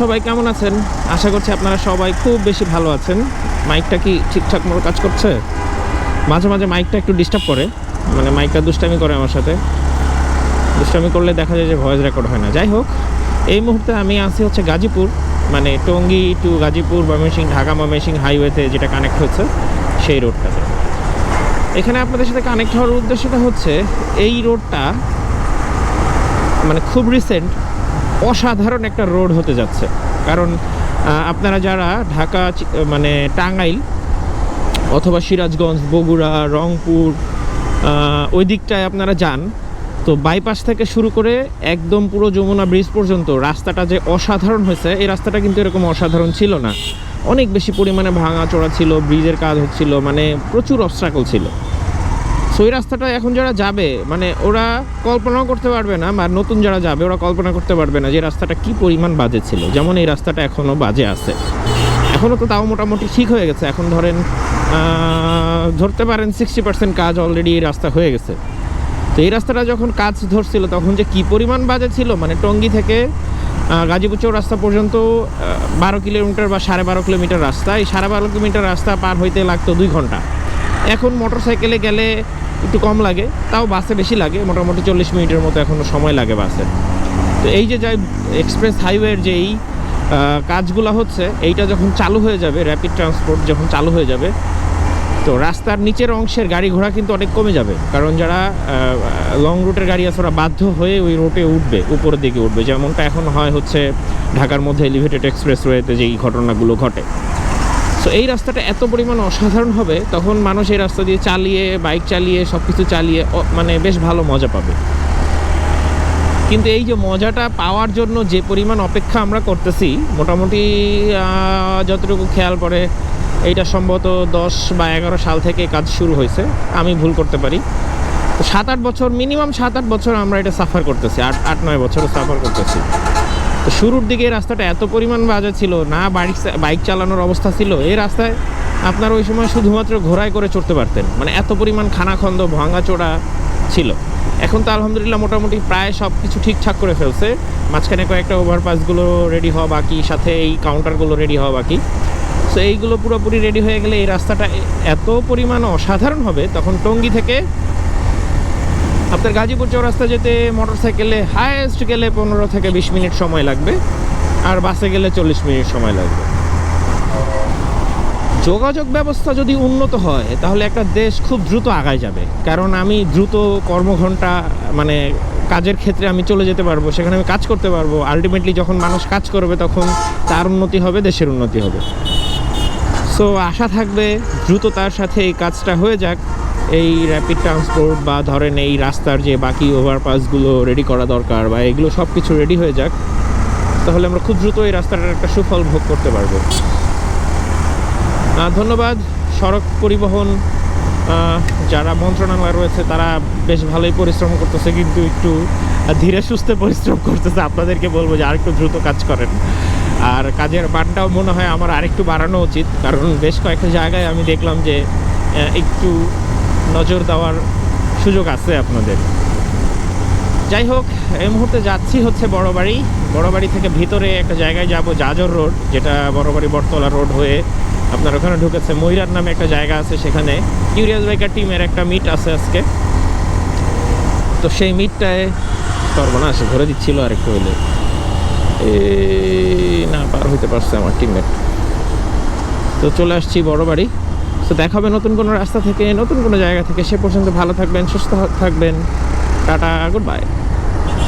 সবাই কেমন আছেন? আশা করছি আপনারা সবাই খুব বেশি ভালো আছেন। মাইকটা কি ঠিকঠাক মতো কাজ করছে? মাঝে মাঝে মাইকটা একটু ডিস্টার্ব করে। মানে মাইকটা দুষ্টামি করে আমার সাথে। দুষ্টামি করলে দেখা যায় যে ভয়েস রেকর্ড হয় না। যাই হোক, এই মুহূর্তে আমি আছি হচ্ছে গাজীপুর। মানে টঙ্গী টু গাজীপুর ময়মনসিং ঢাকা ময়মনসিং হাইওয়েতে যেটা কানেক্ট হচ্ছে সেই রোডটাতে এখানে আপনাদের সাথে কানেক্ট হওয়ার উদ্দেশ্যটা হচ্ছে, এই রোডটা মানে খুব রিসেন্ট অসাধারণ একটা রোড হতে যাচ্ছে। কারণ আপনারা যারা ঢাকা মানে টাঙ্গাইল অথবা সিরাজগঞ্জ, বগুড়া, রংপুর ওই দিকটায় আপনারা যান, তো বাইপাস থেকে শুরু করে একদম পুরো যমুনা ব্রিজ পর্যন্ত রাস্তাটা যে অসাধারণ হয়েছে, এই রাস্তাটা কিন্তু এরকম অসাধারণ ছিল না। অনেক বেশি পরিমাণে ভাঙা চড়া ছিল, ব্রিজের কাজ হচ্ছিল মানে প্রচুর অবস্ট্রাকল ছিল। সো এই রাস্তাটা এখন যারা যাবে মানে ওরা কল্পনাও করতে পারবে না, বা নতুন যারা যাবে ওরা কল্পনা করতে পারবে না যে রাস্তাটা কি পরিমাণ বাজে ছিল। যেমন এই রাস্তাটা এখনও বাজে আছে। এখনও তো তাও মোটামুটি ঠিক হয়ে গেছে। এখন ধরেন ধরতে পারেন সিক্সটি পার্সেন্ট কাজ অলরেডি এই রাস্তা হয়ে গেছে। তো এই রাস্তাটা যখন কাজ ধরছিল, তখন যে কি পরিমাণ বাজে ছিল মানে টঙ্গি থেকে গাজীপুর চৌরাস্তা পর্যন্ত বারো কিলোমিটার বা সাড়ে বারো কিলোমিটার রাস্তা। এই সাড়ে বারো কিলোমিটার রাস্তা পার হইতে লাগতো দুই ঘণ্টা। এখন মোটর সাইকেলে গেলে একটু কম লাগে, তাও বাসে বেশি লাগে, মোটামুটি চল্লিশ মিনিটের মতো এখনও সময় লাগে বাসে। তো এই যে যাই এক্সপ্রেস হাইওয়ের যে এই কাজগুলো হচ্ছে, এইটা যখন চালু হয়ে যাবে র্যাপিড ট্রান্সপোর্ট যখন চালু হয়ে যাবে, তো রাস্তার নিচের অংশের গাড়ি ঘোড়া কিন্তু অনেক কমে যাবে। কারণ যারা লং রুটের গাড়ি আছে, ওরা বাধ্য হয়ে ওই রুটে উঠবে, উপরের দিকে উঠবে। যেমনটা এখন হয় হচ্ছে ঢাকার মধ্যে এলিভেটেড এক্সপ্রেস ওয়েতে যেই ঘটনাগুলো ঘটে। সো এই রাস্তাটা এত পরিমাণ অসাধারণ হবে, তখন মানুষ এই রাস্তা দিয়ে চালিয়ে, বাইক চালিয়ে সব কিছু চালিয়ে মানে বেশ ভালো মজা পাবে। কিন্তু এই যে মজাটা পাওয়ার জন্য যে পরিমাণ অপেক্ষা আমরা করতেছি, মোটামুটি যতটুকু খেয়াল পড়ে, এইটা সম্ভবত দশ বা এগারো সাল থেকে কাজ শুরু হয়েছে, আমি ভুল করতে পারি। তো সাত আট বছর, মিনিমাম সাত আট বছর আমরা এটা সাফার করতেছি, আট আট, নয় বছর সাফার করতেছি। তো শুরুর দিকে এই রাস্তাটা এত পরিমাণ বাজে ছিল, না বাইক বাইক চালানোর অবস্থা ছিল, এই রাস্তায় আপনার ওই সময় শুধুমাত্র ঘোড়ায় করে চড়তে পারতেন। মানে এত পরিমাণ খানাখন্দ ভাঙাচোড়া ছিল। এখন তো আলহামদুলিল্লাহ মোটামুটি প্রায় সব কিছু ঠিকঠাক করে ফেলছে। মাঝখানে কয়েকটা ওভারপাসগুলো রেডি হওয়া বাকি, সাথে এই কাউন্টারগুলো রেডি হওয়া বাকি। সো এইগুলো পুরোপুরি রেডি হয়ে গেলে এই রাস্তাটা এত পরিমাণ অসাধারণ হবে, তখন টঙ্গি থেকে আপনার গাজীপুর চৌরাস্তা যেতে মোটরসাইকেলে হায়েস্ট গেলে পনেরো থেকে বিশ মিনিট সময় লাগবে, আর বাসে গেলে চল্লিশ মিনিট সময় লাগবে। যোগাযোগ ব্যবস্থা যদি উন্নত হয়, তাহলে একটা দেশ খুব দ্রুত আগায় যাবে। কারণ আমি দ্রুত কর্মঘণ্টা মানে কাজের ক্ষেত্রে আমি চলে যেতে পারব, সেখানে আমি কাজ করতে পারব। আলটিমেটলি যখন মানুষ কাজ করবে, তখন তার উন্নতি হবে, দেশের উন্নতি হবে। সো আশা থাকবে দ্রুত তার সাথে এই কাজটা হয়ে যাক। এই র্যাপিড ট্রান্সপোর্ট বা ধরেন এই রাস্তার যে বাকি ওভারপাসগুলো রেডি করা দরকার বা এগুলো সব কিছু রেডি হয়ে যাক, তাহলে আমরা খুব দ্রুত এই রাস্তাটার একটা সুফল ভোগ করতে পারব। ধন্যবাদ। সড়ক পরিবহন যারা মন্ত্রণালয় রয়েছে, তারা বেশ ভালোই পরিশ্রম করতেছে, কিন্তু একটু ধীরে সুস্থে পরিশ্রম করতেছে। আপনাদেরকে বলব যে আরেকটু দ্রুত কাজ করেন। আর কাজের বানটাও মনে হয় আমার আরেকটু বাড়ানো উচিত, কারণ বেশ কয়েকটা জায়গায় আমি দেখলাম যে একটু নজর দেওয়ার সুযোগ আছে আপনাদের। যাই হোক এই মুহূর্তে যাচ্ছি হচ্ছে বড়বাড়ি। বড়বাড়ি থেকে ভিতরে একটা জায়গায় যাব জাজর রোড, যেটা বড়বাড়ি বটতলা রোড হয়ে আপনার ওখানে ঢুকেছে। ময়রার নামে একটা জায়গা আছে সেখানে। কিউরিয়াস বাইকার টিমের একটা মিট আছে আজকে। তো সেই মিটটায় সর্বনাশ ঘুরে দিচ্ছিল আর একটু হইলে না, পার হইতে পারছে আমার টিমমেট তো চলে আসছি বড় বাড়ি তো দেখা হবে নতুন কোনো রাস্তা থেকে, নতুন কোনো জায়গা থেকে। সে পর্যন্ত ভালো থাকবেন, সুস্থ থাকবেন। Tata good bye